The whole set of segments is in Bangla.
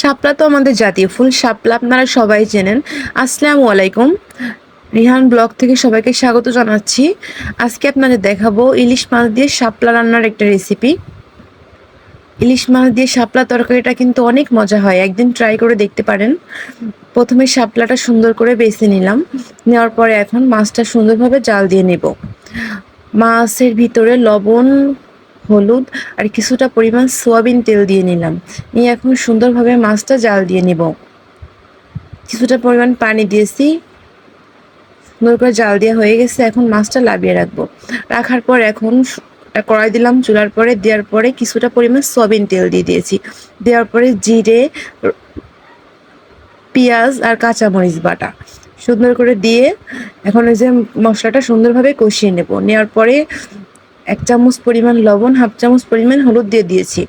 শাপলা তো আমাদের জাতীয় ফুল, শাপলা আপনারা সবাই চেনেন। আসসালামু আলাইকুম। রিহান ব্লগ থেকে সবাইকে স্বাগত জানাচ্ছি। আজকে আপনাদের দেখাবো ইলিশ মাছ দিয়ে শাপলা রান্নার একটা রেসিপি ইলিশ মাছ দিয়ে শাপলা তরকারিটা কিন্তু অনেক মজা হয়, একদিন ট্রাই করে দেখতে পারেন। প্রথমে শাপলাটা সুন্দর করে বেছে নিলাম। নেওয়ার পরে এখন মাছটা সুন্দরভাবে জাল দিয়ে নেব। মাছের ভিতরে লবণ হলুদ আর কিছুটা পরিমাণ সোয়াবিন তেল দিয়ে নিলাম। নিয়ে এখন সুন্দরভাবে মাছটা জাল দিয়ে নিব। কিছুটা পরিমাণ পানি দিয়েছি। সুন্দর করে জাল দেওয়া হয়ে গেছে। এখন মাছটা লাভিয়ে রাখব। রাখার পর এখন কড়াই দিলাম। চুলার পরে দেওয়ার পরে কিছুটা পরিমাণ সয়াবিন তেল দিয়ে দিয়েছি। দেওয়ার পরে জিরে, পেঁয়াজ আর কাঁচামরিচ বাটা। সুন্দর করে দিয়ে এখন ওই যে মশলাটা সুন্দরভাবে কষিয়ে নেব। নেওয়ার পরে এক চামচ পরিমাণ লবণ, হাফ চামচ পরিমাণ হলুদ দিয়ে দিয়েছি।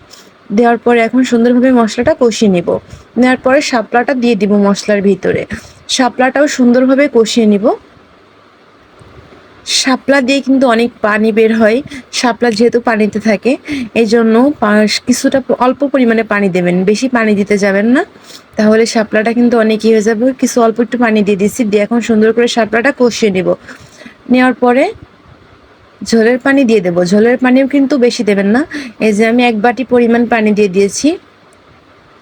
দেওয়ার পরে এখন সুন্দরভাবে মশলাটা কষিয়ে নেব। নেওয়ার পরে শাপলাটা দিয়ে দিব মশলার ভিতরে। শাপলাটাও সুন্দরভাবে কষিয়ে নিব। শাপলা দিয়ে কিন্তু অনেক পানি বের হয়। শাপলা যেহেতু পানিতে থাকে এই জন্য কিছুটা অল্প পরিমাণে পানি দেবেন। বেশি পানি দিতে যাবেন না। তাহলে শাপলাটা কিন্তু অনেক হয়ে যাবে। কিছু অল্প একটু পানি দিয়ে দিচ্ছি দিয়ে এখন সুন্দর করে শাপলাটা কষিয়ে নেব। নেওয়ার পরে ঝোলের পানি দিয়ে দেবো। ঝোলের পানিও কিন্তু বেশি দেবেন না। এই যে আমি এক বাটি পরিমাণ পানি দিয়ে দিয়েছি।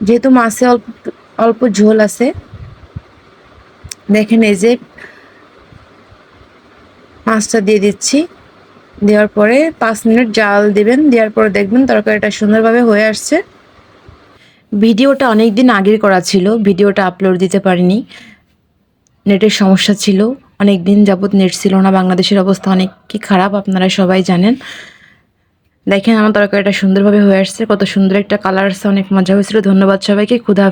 যেহেতু মাছে অল্প অল্প ঝোল আছে। দেখেন এই যে মাছটা দিয়ে দিচ্ছি। দেওয়ার পরে পাঁচ মিনিট জাল দেবেন। দেওয়ার পরে দেখবেন তরকারিটা সুন্দরভাবে হয়ে আসছে। ভিডিওটা অনেক দিন আগের করা ছিল। ভিডিওটা আপলোড দিতে পারিনি। নেটের সমস্যা ছিল। অনেক দিন যাবৎ নেট ছিল না, বাংলাদেশের অবস্থা অনেক কি খারাপ আপনারা সবাই জানেন। দেখেন আমার তরকারিটা সুন্দরভাবে হয়ে আসছে, কত সুন্দর একটা কালার আসছে অনেক মজা হয়েছিল। ধন্যবাদ সবাইকে, খুদা